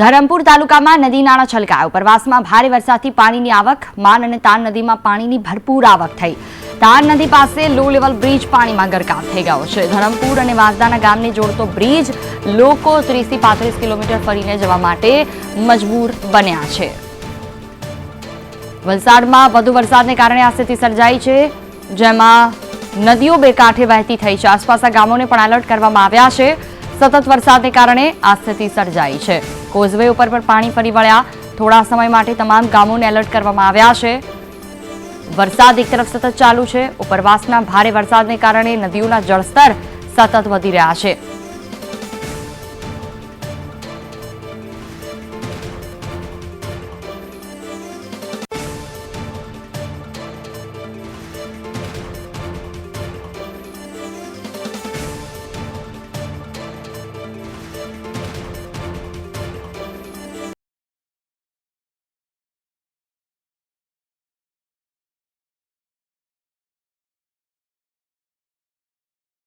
ધરમપુર તાલુકામાં નદી નાળા છલકાયા. ઉપરવાસમાં ભારે વરસાદથી પાણીની આવક, માન અને તાન નદીમાં પાણીની ભરપૂર આવક થઈ. તાન નદી પાસે લો લેવલ બ્રિજ પાણીમાં ગરકાવ થઈ ગયો છે. ધરમપુર અને વાંસદાના ગામને જોડતો બ્રિજ લોકો ત્રીસથી પાંત્રીસ કિલોમીટર ફરીને જવા માટે મજબૂર બન્યા છે. વલસાડમાં વધુ વરસાદને કારણે આ સ્થિતિ સર્જાઈ છે, જેમાં નદીઓ બે કાંઠે વહેતી થઈ છે. આસપાસના ગામોને પણ એલર્ટ કરવામાં આવ્યા છે. સતત વરસાદને કારણે આ સ્થિતિ સર્જાઈ છે. કોઝવે ઉપર પણ પાણી ફરી વળ્યા. થોડા સમય માટે તમામ ગામોને એલર્ટ કરવામાં આવ્યા છે. વરસાદ એક તરફ સતત ચાલુ છે. ઉપરવાસના ભારે વરસાદને કારણે નદીઓના જળસ્તર સતત વધી રહ્યા છે.